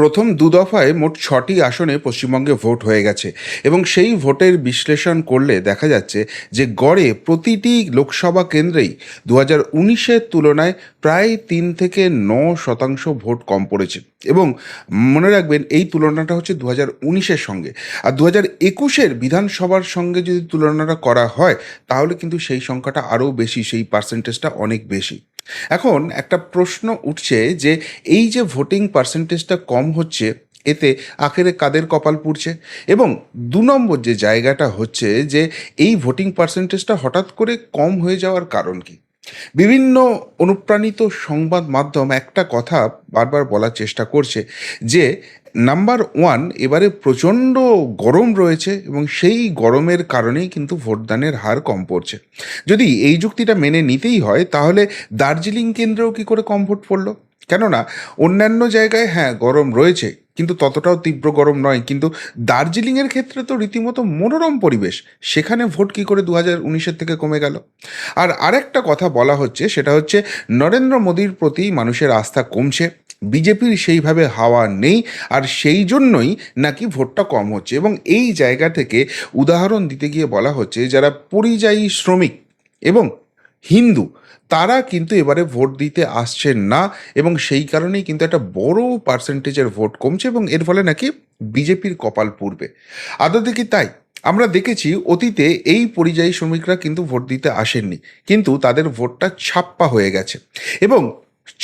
প্রথম দু দফায় মোট ছটি আসনে পশ্চিমবঙ্গে ভোট হয়ে গেছে এবং সেই ভোটের বিশ্লেষণ করলে দেখা যাচ্ছে যে গড়ে প্রতিটি লোকসভা কেন্দ্রেই দু হাজার উনিশের তুলনায় প্রায় তিন থেকে ন শতাংশ ভোট কম পড়েছে। এবং মনে রাখবেন এই তুলনাটা হচ্ছে দু হাজার উনিশের সঙ্গে। আর দু হাজার একুশের বিধানসভার সঙ্গে যদি তুলনাটা করা হয়, তাহলে কিন্তু সেই সংখ্যাটা আরও বেশি, সেই পার্সেন্টেজটা অনেক বেশি। এখন একটা প্রশ্ন উঠছে যে এই যে ভোটিং পার্সেন্টেজটা কম হচ্ছে, এতে আখেরে কাদের কপাল পুড়ছে? এবং দু নম্বর যে জায়গাটা হচ্ছে যে এই ভোটিং পার্সেন্টেজটা হঠাৎ করে কম হয়ে যাওয়ার কারণ কি? বিভিন্ন অনুপ্রাণিত সংবাদ মাধ্যম একটা কথা বারবার বলার চেষ্টা করছে যে নাম্বার ওয়ান এবারে প্রচণ্ড গরম রয়েছে এবং সেই গরমের কারণেই কিন্তু ভোটদানের হার কম পড়ছে। যদি এই যুক্তিটা মেনে নিতেই হয়, তাহলে দার্জিলিং কেন্দ্রেও কি করে কম ভোট পড়ল? কেননা, অন্যান্য জায়গায় হ্যাঁ গরম রয়েছে, কিন্তু ততটাও তীব্র গরম নয়। কিন্তু দার্জিলিংয়ের ক্ষেত্রে তো রীতিমতো মনোরম পরিবেশ, সেখানে ভোট কী করে দু হাজার উনিশের থেকে কমে গেল? আর আরেকটা কথা বলা হচ্ছে, সেটা হচ্ছে নরেন্দ্র মোদীর প্রতি মানুষের আস্থা কমছে। বিজেপির সেইভাবে হাওয়া নেই আর সেই জন্যই নাকি ভোটটা কম হচ্ছে এবং এই জায়গা থেকে উদাহরণ দিতে গিয়ে বলা হচ্ছে যারা পরিযায়ী শ্রমিক এবং হিন্দু, তারা কিন্তু এবারে ভোট দিতে আসছেন না এবং সেই কারণেই কিন্তু একটা বড় পার্সেন্টেজের ভোট কমছে এবং এর ফলে নাকি বিজেপির কপাল পূর্বে আদতে কি তাই? আমরা দেখেছি অতীতে এই পরিযায়ী শ্রমিকরা কিন্তু ভোট দিতে আসেননি, কিন্তু তাদের ভোটটা ছাপ্পা হয়ে গেছে এবং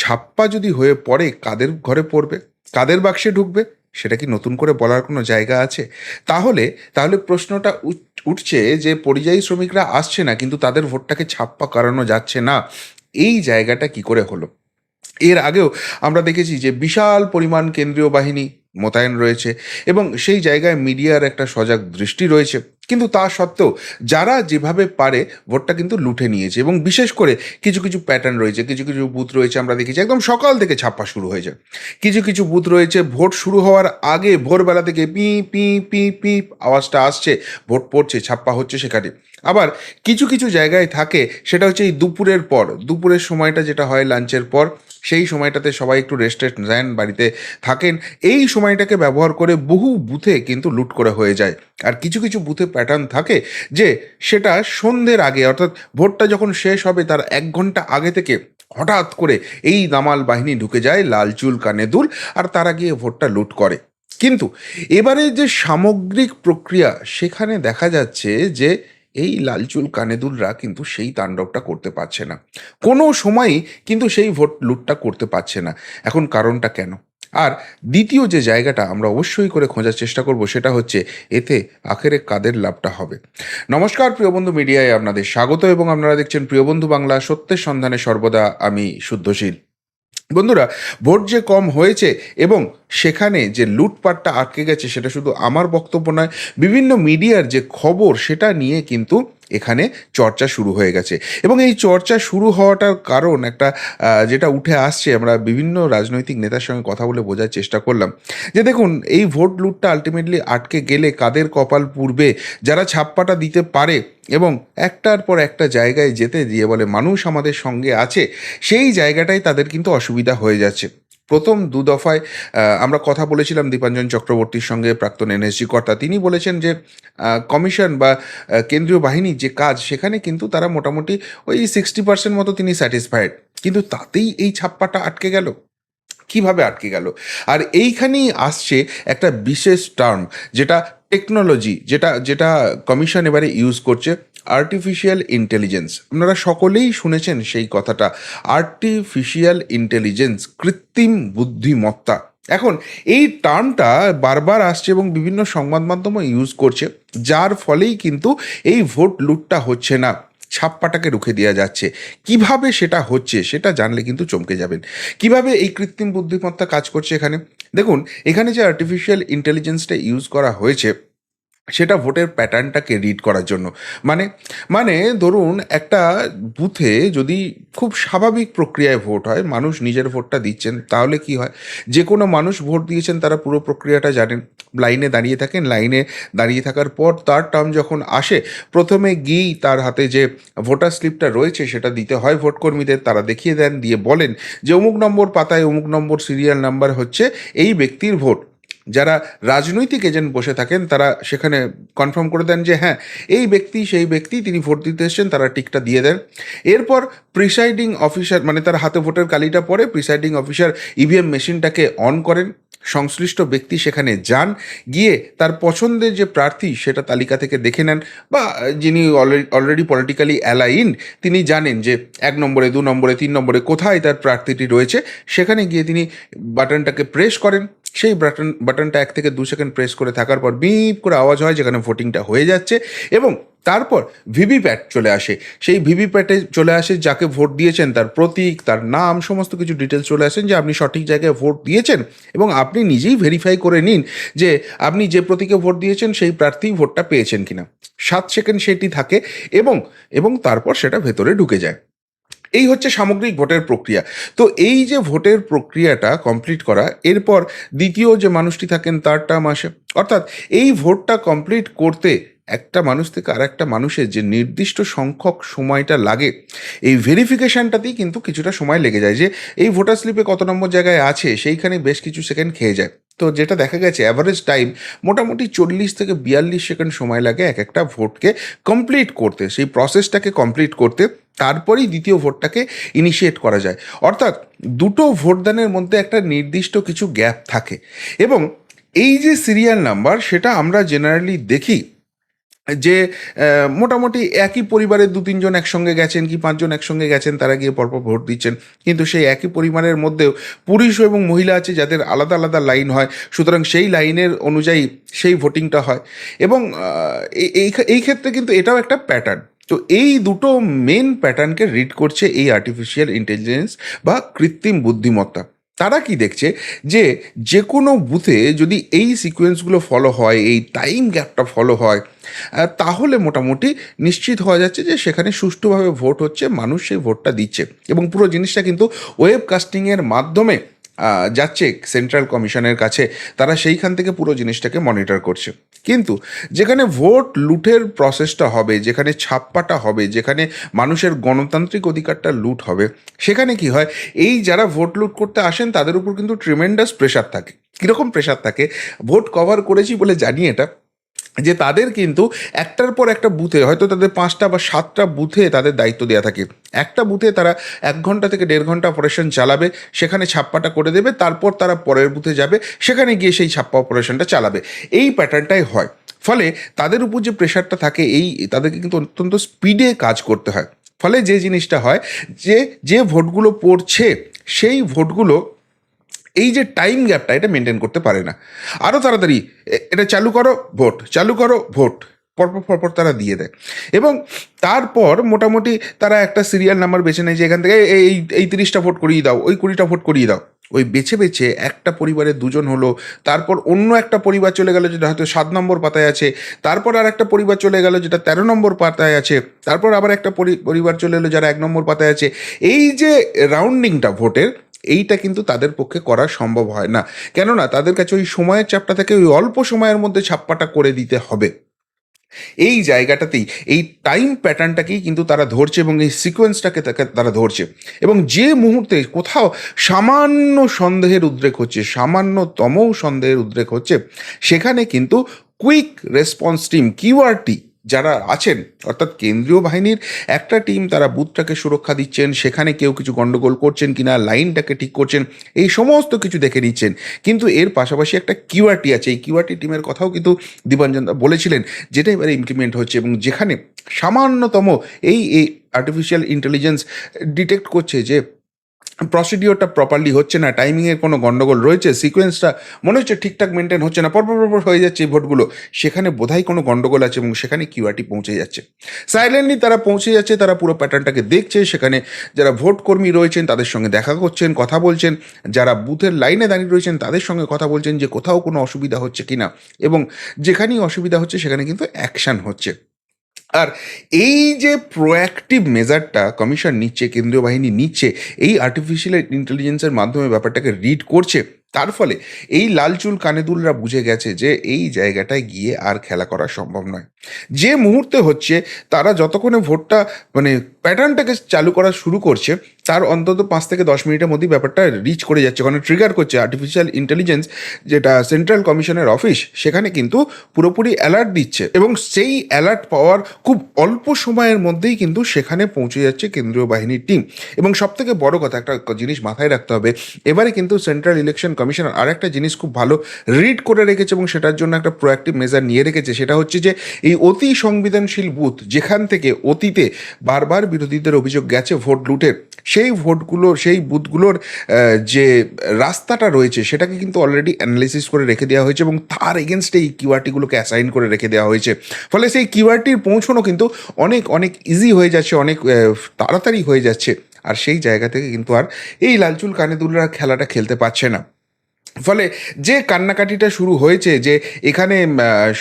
ছাপ্পা যদি হয়ে পড়ে, কাদের ঘরে পড়বে? কাদের বাক্সে ঢুকবে? সেটা কি নতুন করে বলার কোনো জায়গা আছে? তাহলে তাহলে প্রশ্নটা উঠ- উঠছে যে পরিযায়ী শ্রমিকরা আসছে না, কিন্তু তাদের ভোটটাকে ছাপ্পা করানো যাচ্ছে না। এই জায়গাটা কি করে হলো? এর আগেও আমরা দেখেছি যে বিশাল পরিমাণ কেন্দ্রীয় বাহিনী মোতায়েন রয়েছে এবং সেই জায়গায় মিডিয়ার একটা সজাগ দৃষ্টি রয়েছে। কিন্তু তা সত্ত্বেও যারা যেভাবে পারে ভোটটা কিন্তু লুটে নিয়েছে এবং বিশেষ করে কিছু কিছু প্যাটার্ন রয়েছে, কিছু কিছু বুথ রয়েছে আমরা দেখেছি, একদম সকাল থেকে ছাপ্পা শুরু হয়ে যায় কিছু কিছু বুথ রয়েছে, ভোট শুরু হওয়ার আগে ভোরবেলা থেকে পি পি পি পি আওয়াজটা আসছে, ভোট পড়ছে, ছাপ্পা হচ্ছে সেখানে। আবার কিছু কিছু জায়গায় থাকে, সেটা হচ্ছে এই দুপুরের পর, দুপুরের সময়টা যেটা হয় লাঞ্চের পর, সেই সময়টাতে সবাই একটু রেস্টে নেন বাড়িতে থাকেন। এই সময়টাকে ব্যবহার করে বহু বুথে কিন্তু লুট করে হয়ে যায়। আর কিছু কিছু বুথে প্যাটার্ন থাকে যে সেটা সন্ধ্যের আগে, অর্থাৎ ভোটটা যখন শেষ হবে তার এক ঘণ্টা আগে থেকে হঠাৎ করে এই দামাল বাহিনী ঢুকে যায় লাল চুল, কানে দুল আর তারা গিয়ে ভোটটা লুট করে। কিন্তু এবারে যে সামগ্রিক প্রক্রিয়া সেখানে দেখা যাচ্ছে যে এই লালচুল কানেদুলরা কিন্তু সেই তাণ্ডবটা করতে পারছে না। কোনো সময়ই কিন্তু সেই ভোট লুটটা করতে পারছে না। এখন কারণটা কেন? আর দ্বিতীয় যে জায়গাটা আমরা অবশ্যই করে খোঁজার চেষ্টা করব সেটা হচ্ছে এতে আখেরে কাদের লাভটা হবে। নমস্কার প্রিয় বন্ধু মিডিয়ায় আপনাদের স্বাগত এবং আপনারা দেখছেন প্রিয় বন্ধু বাংলা, সত্যের সন্ধানে সর্বদা আমি শুদ্ধশীল। বন্ধুরা, ভোট যে কম হয়েছে এবং সেখানে যে লুটপাটটা আটকে গেছে সেটা শুধু আমার বক্তব্য নয়, বিভিন্ন মিডিয়ার যে খবর সেটা নিয়ে কিন্তু এখানে চর্চা শুরু হয়ে গেছে। এবং এই চর্চা শুরু হওয়াটার কারণ একটা যেটা উঠে আসছে, আমরা বিভিন্ন রাজনৈতিক নেতার সঙ্গে কথা বলে বোঝার চেষ্টা করলাম। যে দেখুন, এই ভোট লুটটা আলটিমেটলি আটকে গেলে কাদের কপাল পূর্বে যারা ছাপ্পাটা দিতে পারে, এবং একটার পর একটা জায়গায় যেতে দিয়ে বলে মানুষ আমাদের সঙ্গে আছে, সেই জায়গাটাই তাদের কিন্তু অসুবিধা হয়ে যাচ্ছে। প্রথম দু দফায় আমরা কথা বলেছিলাম দীপাঞ্জন চক্রবর্তীর সঙ্গে প্রাক্তন এনএসজি কর্তা তিনি বলেছেন যে কমিশন বা কেন্দ্রীয় বাহিনীর যে কাজ, সেখানে কিন্তু তারা মোটামুটি ওই সিক্সটি পার্সেন্ট মতো তিনি স্যাটিসফাইড কিন্তু তাতেই এই ছাপ্পাটা আটকে গেল। কীভাবে আটকে গেল? আর এইখানেই আসছে একটা বিশেষ টার্ম যেটা টেকনোলজি যেটা যেটা কমিশন এবারে ইউজ করছে। আর্টিফিশিয়াল ইন্টেলিজেন্স আপনারা সকলেই শুনেছেন সেই কথাটা আর্টিফিশিয়াল ইন্টেলিজেন্স কৃত্রিম বুদ্ধিমত্তা। এখন, এই টার্মটা বারবার আসছে এবং বিভিন্ন সংবাদ মাধ্যমও ইউজ করছে, যার ফলেই কিন্তু এই ভোট লুটটা হচ্ছে না, ছাপ্পাটাকে রুখে দেওয়া যাচ্ছে। কীভাবে সেটা হচ্ছে, সেটা জানলে কিন্তু চমকে যাবেন। কীভাবে এই কৃত্রিম বুদ্ধিমত্তা কাজ করছে এখানে? দেখুন, এখানে যে আর্টিফিশিয়াল ইন্টেলিজেন্সটা ইউজ করা হয়েছে সেটা ভোটের প্যাটার্নটাকে রিড করার জন্য। মানে মানে ধরুন একটা বুথে যদি খুব স্বাভাবিক প্রক্রিয়ায় ভোট হয়, মানুষ নিজের ভোটটা দিচ্ছেন, তাহলে কি হয়? যে কোনো মানুষ ভোট দিয়েছেন, তারা পুরো প্রক্রিয়াটা জানেন লাইনে দাঁড়িয়ে থাকেন লাইনে দাঁড়িয়ে থাকার পর তার টার্ম যখন আসে, প্রথমে গিয়েই তার হাতে যে ভোটার স্লিপটা রয়েছে, সেটা দিতে হয় ভোটকর্মীদের, তারা দেখিয়ে দেন, দিয়ে বলেন যে, অমুক নম্বর পাতায়, অমুক নম্বর সিরিয়াল নাম্বার হচ্ছে, এই ব্যক্তির ভোট যারা রাজনৈতিক এজেন্ট বসে থাকেন, তারা সেখানে কনফার্ম করে দেন যে হ্যাঁ এই ব্যক্তি, সেই ব্যক্তি, তিনি ভোট দিতে এসছেন, তারা টিকটা দিয়ে দেন। এরপর প্রিসাইডিং অফিসার মানে তার হাতে ভোটের কালিটা পরে প্রিসাইডিং অফিসার ইভিএম মেশিনটাকে অন করেন। সংশ্লিষ্ট ব্যক্তি সেখানে যান, গিয়ে তার পছন্দের যে প্রার্থী, সেটা তালিকা থেকে দেখে নেন বা যিনি অলরেডি পলিটিক্যালি অ্যালাইন তিনি জানেন যে এক নম্বরে, দু নম্বরে, তিন নম্বরে কোথায় তার প্রার্থীটি রয়েছে। সেখানে গিয়ে তিনি বাটনটাকে প্রেস করেন। সেই বাটন বাটনটা এক থেকে দু সেকেন্ড প্রেস করে থাকার পর বিপ করে আওয়াজ হয় যেখানে ভোটিংটা হয়ে যাচ্ছে এবং তারপর ভিভিপ্যাট চলে আসে। সেই ভিভিপ্যাটে চলে আসে যাকে ভোট দিয়েছেন তার প্রতীক, তার নাম, সমস্ত কিছু ডিটেলস চলে আসেন যে আপনি সঠিক জায়গায় ভোট দিয়েছেন এবং আপনি নিজেই ভেরিফাই করে নিন যে আপনি যে প্রতীকে ভোট দিয়েছেন সেই প্রার্থী ভোটটা পেয়েছেন কিনা। সাত সেকেন্ড সেটি থাকে এবং এবং তারপর সেটা ভেতরে ঢুকে যায়। এই হচ্ছে সামগ্রিক ভোটের প্রক্রিয়া। তো এই যে ভোটের প্রক্রিয়াটা কমপ্লিট করা, এরপর দ্বিতীয় যে মানুষটি থাকেন তার টার্ম আসে। অর্থাৎ এই ভোটটা কমপ্লিট করতে একটা মানুষ থেকে আর একটা মানুষের যে নির্দিষ্ট সংখ্যক সময়টা লাগে, এই ভেরিফিকেশানটাতেই কিন্তু কিছুটা সময় লেগে যায় যে এই ভোটার স্লিপে কত নম্বর জায়গায় আছে, সেইখানে বেশ কিছু সেকেন্ড খেয়ে যায়। তো যেটা দেখা গেছে অ্যাভারেজ টাইম মোটামুটি চল্লিশ থেকে বিয়াল্লিশ সেকেন্ড সময় লাগে এক একটা ভোটকে কমপ্লিট করতে। সেই প্রসেসটাকে কমপ্লিট করতে, তারপরেই দ্বিতীয় ভোটটাকে ইনিশিয়েট করা যায়। অর্থাৎ দুটো ভোটদানের মধ্যে একটা নির্দিষ্ট কিছু গ্যাপ থাকে। এবং এই যে সিরিয়াল নাম্বার সেটা আমরা জেনারেলি দেখি যে মোটামুটি একই পরিবারের দু তিনজন একসঙ্গে গেছেন কি পাঁচজন একসঙ্গে গেছেন, তারা গিয়ে পরপর ভোট দিচ্ছেন। কিন্তু সেই একই পরিবারের মধ্যেও পুরুষ এবং মহিলা আছে যাদের আলাদা আলাদা লাইন হয়। সুতরাং সেই লাইনের অনুযায়ী সেই ভোটিংটা হয়। এবং এই ক্ষেত্রে কিন্তু এটাও একটা প্যাটার্ন। তো এই দুটো মেন প্যাটার্নকে রিড করছে এই আর্টিফিশিয়াল ইন্টেলিজেন্স বা কৃত্রিম বুদ্ধিমত্তা। তারা কি দেখছে? যে যে কোনো বুথে যদি এই সিকোয়েন্সগুলো ফলো হয়, এই টাইম গ্যাপটা ফলো হয় তাহলে মোটামুটি নিশ্চিত হওয়া যাচ্ছে যে সেখানে সুষ্ঠুভাবে ভোট হচ্ছে, মানুষ সেই ভোটটা দিচ্ছে। এবং পুরো জিনিসটা কিন্তু ওয়েব কাস্টিংয়ের মাধ্যমে যাচ্ছে সেন্ট্রাল কমিশনের কাছে, তারা সেইখান থেকে পুরো জিনিসটাকে মনিটর করছে। কিন্তু যেখানে ভোট লুটের প্রসেসটা হবে, যেখানে ছাপ্পাটা হবে, যেখানে মানুষের গণতান্ত্রিক অধিকারটা লুট হবে, সেখানে কি হয়? এই যারা ভোট লুট করতে আসেন, তাদের উপর কিন্তু ট্রিমেন্ডাস প্রেশার থাকে। কীরকম প্রেশার থাকে? ভোট কভার করেছি বলে জানি এটা। যে তাদের কিন্তু একটার পর একটা বুথে, হয়তো তাদের পাঁচটা বা সাতটা বুথে তাদের দায়িত্ব দেওয়া থাকে। একটা বুথে তারা এক ঘণ্টা থেকে দেড় ঘণ্টা অপারেশন চালাবে, সেখানে ছাপ্পাটা করে দেবে, তারপর তারা পরের বুথে যাবে, সেখানে গিয়ে সেই ছাপ্পা অপারেশনটা চালাবে। এই প্যাটার্নটাই হয়। ফলে তাদের উপর যে প্রেশারটা থাকে, এই তাদেরকে কিন্তু অত্যন্ত স্পিডে কাজ করতে হয়। ফলে যে জিনিসটা হয়, যে যে ভোটগুলো পড়ছে, সেই ভোটগুলো এই যে টাইম গ্যাপটা এটা মেনটেন করতে পারে না। আরও তাড়াতাড়ি এটা চালু করো ভোট চালু করো ভোট পরপর পরপর তারা দিয়ে দেয়। এবং তারপর মোটামুটি তারা একটা সিরিয়াল নাম্বার বেছে নেয় যে এখান থেকে এই, এই- তিরিশটা ভোট করিয়ে দাও, ওই কুড়িটা ভোট করিয়ে দাও। ওই বেছে বেছে একটা পরিবারের দুজন হলো, তারপর অন্য একটা পরিবার চলে গেল যেটা হয়তো সাত নম্বর পাতায় আছে, তারপর আর একটা পরিবার চলে গেল যেটা তেরো নম্বর পাতায় আছে, তারপর আবার একটা পরি- পরিবার চলে এলো যারা এক নম্বর পাতায় আছে। এই যে রাউন্ডিংটা ভোটের এইটা কিন্তু তাদের পক্ষে করা সম্ভব হয় না। কেননা তাদের কাছে ওই সময়ের চাপটা থেকে, ওই অল্প সময়ের মধ্যে ছাপ্পাটা করে দিতে হবে। এই জায়গাটাতেই, এই টাইম প্যাটার্নটাকেই কিন্তু তারা ধরছে এবং এই সিকোয়েন্সটাকে তাকে তারা ধরছে। এবং যে মুহূর্তে কোথাও সামান্য সন্দেহের উদ্রেক হচ্ছে, সামান্যতমও সন্দেহের উদ্রেক হচ্ছে, সেখানে কিন্তু কুইক রেসপন্স টিম কিউআরটি যারা আছেন, অর্থাৎ কেন্দ্রীয় বাহিনীর একটা টিম তারা বুথটাকে সুরক্ষা দিচ্ছেন, সেখানে কেউ কিছু গন্ডগোল করছেন কিনা, লাইনটাকে ঠিক করছেন, এই সমস্ত কিছু দেখে নিচ্ছেন। কিন্তু এর পাশাপাশি একটা কিউআরটি আছে, এই কিউআরটি টিমের কথাও কিন্তু দীপাঞ্জন বলেছিলেন, যেটা এবারে ইমপ্লিমেন্ট হচ্ছে এবং যেখানে সামান্যতম এই এই আর্টিফিশিয়াল ইন্টেলিজেন্স ডিটেক্ট করছে যে প্রসিডিওরটা প্রপারলি হচ্ছে না টাইমিংয়ের কোনো গণ্ডগোল রয়েছে সিকোয়েন্সটা মনে হচ্ছে ঠিকঠাক মেনটেন হচ্ছে না, পরপর পরপর হয়ে যাচ্ছে এই ভোটগুলো, সেখানে বোধহয় কোনো গণ্ডগোল আছে এবং সেখানে কিউআরটি পৌঁছে যাচ্ছে। সাইলেন্টলি তারা পৌঁছে যাচ্ছে, তারা পুরো প্যাটার্নটাকে দেখছে, সেখানে যারা ভোট কর্মী রয়েছেন তাদের সঙ্গে দেখা করছেন, কথা বলছেন, যারা বুথের লাইনে দাঁড়িয়ে রয়েছেন তাদের সঙ্গে কথা বলছেন যে কোথাও কোনো অসুবিধা হচ্ছে কিনা, এবং যেখানেই অসুবিধা হচ্ছে সেখানে কিন্তু অ্যাকশান হচ্ছে। আর এই যে প্রোঅ্যাক্টিভ মেজারটা কমিশন নিচ্ছে, কেন্দ্রীয় বাহিনী নিচ্ছে, এই আর্টিফিশিয়াল ইন্টেলিজেন্সের মাধ্যমে ব্যাপারটাকে রিড করছে, তার ফলে এই লালচুল কানেদুলরা বুঝে গেছে যে এই জায়গাটায় গিয়ে আর খেলা করা সম্ভব নয়। যে মুহূর্তে হচ্ছে, তারা যতক্ষণে ভোটটা মানে প্যাটার্নটাকে চালু করা শুরু করছে, তার অন্তত পাঁচ থেকে দশ মিনিটের মধ্যেই ব্যাপারটা রিচ করে যাচ্ছে। কারণ ট্রিগার করছে আর্টিফিশিয়াল ইন্টেলিজেন্স যেটা সেন্ট্রাল কমিশনের অফিস সেখানে কিন্তু পুরোপুরি অ্যালার্ট দিচ্ছে। এবং সেই অ্যালার্ট পাওয়ার খুব অল্প সময়ের মধ্যেই কিন্তু সেখানে পৌঁছে যাচ্ছে কেন্দ্রীয় বাহিনীর টিম এবং সব থেকে বড় কথা, একটা জিনিস মাথায় রাখতে হবে, এবারে কিন্তু সেন্ট্রাল ইলেকশন কমিশনার আর একটা জিনিস খুব ভালো রিড করে রেখেছে এবং সেটার জন্য একটা প্রোয়াক্টিভ মেজার নিয়ে রেখেছে, সেটা হচ্ছে যে এই অতি সংবেদনশীল বুথ যেখান থেকে অতীতে বারবার বিরোধীদের অভিযোগ গেছে ভোট লুটের সেই ভোটগুলো সেই বুথগুলোর যে রাস্তাটা রয়েছে, সেটাকে কিন্তু অলরেডি অ্যানালিসিস করে রেখে দেওয়া হয়েছে এবং তার এগেনস্টে এই কিউআরটিগুলোকে অ্যাসাইন করে রেখে দেওয়া হয়েছে। ফলে সেই কিউআরটির পৌঁছানো কিন্তু অনেক অনেক ইজি হয়ে যাচ্ছে, অনেক তাড়াতাড়ি হয়ে যাচ্ছে। আর সেই জায়গা থেকে কিন্তু আর এই লালচুল কানেদুলরা খেলাটা খেলতে পারছে না। ফলে যে কান্নাকাটিটা শুরু হয়েছে যে এখানে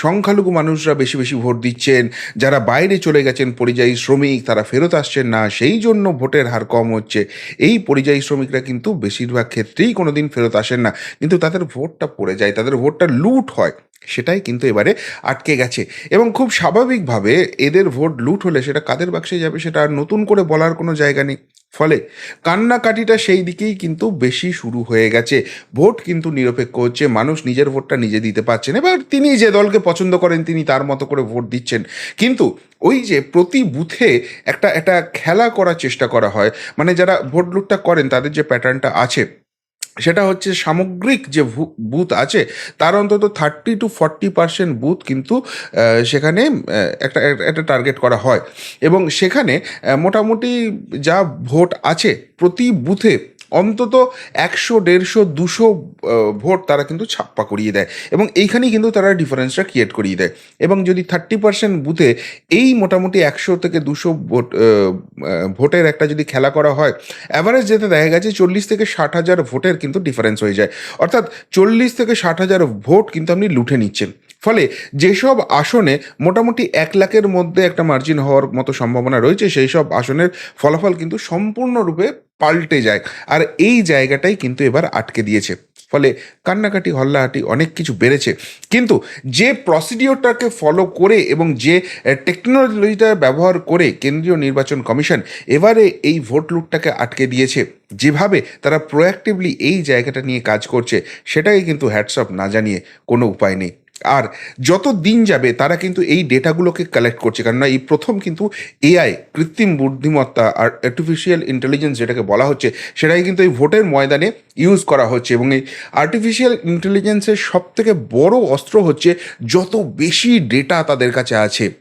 সংখ্যালঘু মানুষরা বেশি বেশি ভোট দিচ্ছেন, যারা বাইরে চলে গেছেন পরিযায়ী শ্রমিক, তারা ফেরত আসছেন না, সেই জন্য ভোটের হার কম হচ্ছে। এই পরিযায়ী শ্রমিকরা কিন্তু বেশিরভাগ ক্ষেত্রেই কোনোদিন ফেরত আসেন না। কিন্তু তাদের ভোটটা পড়ে যায়, তাদের ভোটটা লুট হয়। সেটাই কিন্তু এবারে আটকে গেছে। এবং খুব স্বাভাবিকভাবে এদের ভোট লুট হলে সেটা কাদের বাক্সে যাবে সেটা আর নতুন করে বলার কোনো জায়গা নেই। ফলে কান্নাকাটিটা সেই দিকেই কিন্তু বেশি শুরু হয়ে গেছে। ভোট কিন্তু নিরপেক্ষ হচ্ছে, মানুষ নিজের ভোটটা নিজে দিতে পারছেন। এবার তিনি যে দলকে পছন্দ করেন, তিনি তার মতো করে ভোট দিচ্ছেন। কিন্তু ওই যে প্রতি বুথে একটা একটা খেলা করার চেষ্টা করা হয় মানে যারা ভোট লুটটা করেন, তাদের যে প্যাটার্নটা আছে সেটা হচ্ছে সামগ্রিক যে বুথ আছে, তার অন্তত thirty two forty percent booth কিন্তু সেখানে একটা- একটা টার্গেট করা হয়। এবং সেখানে মোটামুটি যা ভোট আছে, প্রতি বুথে অন্তত একশো, দেড়শো, দুশো ভোট তারা কিন্তু ছাপ্পা করিয়ে দেয়। এবং এইখানেই কিন্তু তারা ডিফারেন্সটা ক্রিয়েট করিয়ে দেয়। এবং যদি থার্টি পার্সেন্ট বুথে এই মোটামুটি একশো থেকে দুশো ভোট ভোটের একটা যদি খেলা করা হয় অ্যাভারেজ যেতে দেখা গেছে চল্লিশ থেকে ষাট হাজার ভোটের কিন্তু ডিফারেন্স হয়ে যায়। অর্থাৎ চল্লিশ থেকে ষাট হাজার ভোট কিন্তু আপনি লুঠে নিচ্ছেন। ফলে যেসব আসনে মোটামুটি এক লাখের মধ্যে একটা মার্জিন হওয়ার মতো সম্ভাবনা রয়েছে সেই সব আসনের ফলাফল কিন্তু সম্পূর্ণরূপে পাল্টে যায়। আর এই জায়গাটাই কিন্তু এবার আটকে দিয়েছে। ফলে কান্নাকাটি, হল্লাহাটি অনেক কিছু বেড়েছে। কিন্তু যে প্রসিডিওরটাকে ফলো করে এবং যে টেকনোলজিটা ব্যবহার করে কেন্দ্রীয় নির্বাচন কমিশন এবারে এই ভোট লুটটাকে আটকে দিয়েছে, যেভাবে তারা প্রোঅ্যাক্টিভলি এই জায়গাটা নিয়ে কাজ করছে, সেটাই কিন্তু হ্যাটসঅপ না জানিয়ে কোনো উপায় নেই। আর যত দিন যাবে, তারা কিন্তু এই ডেটাগুলোকে কালেক্ট করছে। কেননা এই প্রথম কিন্তু এআই কৃত্রিম বুদ্ধিমত্তা আর আর্টিফিশিয়াল ইন্টেলিজেন্স যেটাকে বলা হচ্ছে সেটাই কিন্তু এই ভোটের ময়দানে ইউজ করা হচ্ছে। এবং এই আর্টিফিশিয়াল ইন্টেলিজেন্সের সব থেকে বড় অস্ত্র হচ্ছে, যত বেশি ডেটা তাদের কাছে আছে।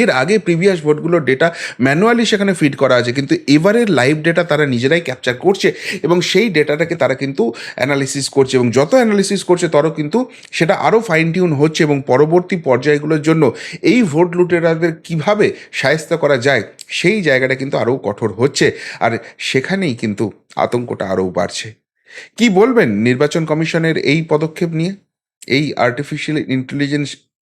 এর আগে প্রিভিয়াস ভোটগুলোর ডেটা ম্যানুয়ালি সেখানে ফিড করা আছে, কিন্তু এবারের লাইভ ডেটা তারা নিজেরাই ক্যাপচার করছে এবং সেই ডেটাটাকে তারা কিন্তু অ্যানালিসিস করছে এবং যত অ্যানালিসিস করছে তত কিন্তু সেটা আরও ফাইন টিউন হচ্ছে এবং পরবর্তী পর্যায়গুলোর জন্য এই ভোট লুটেরাদের কীভাবে সায়স্তা করা যায় সেই জায়গাটা কিন্তু আরও কঠোর হচ্ছে আর সেখানেই কিন্তু আতঙ্কটা আরও বাড়ছে। কি বলবেন নির্বাচন কমিশনের এই পদক্ষেপ নিয়ে? এই আর্টিফিশিয়াল ইন্টেলিজেন্স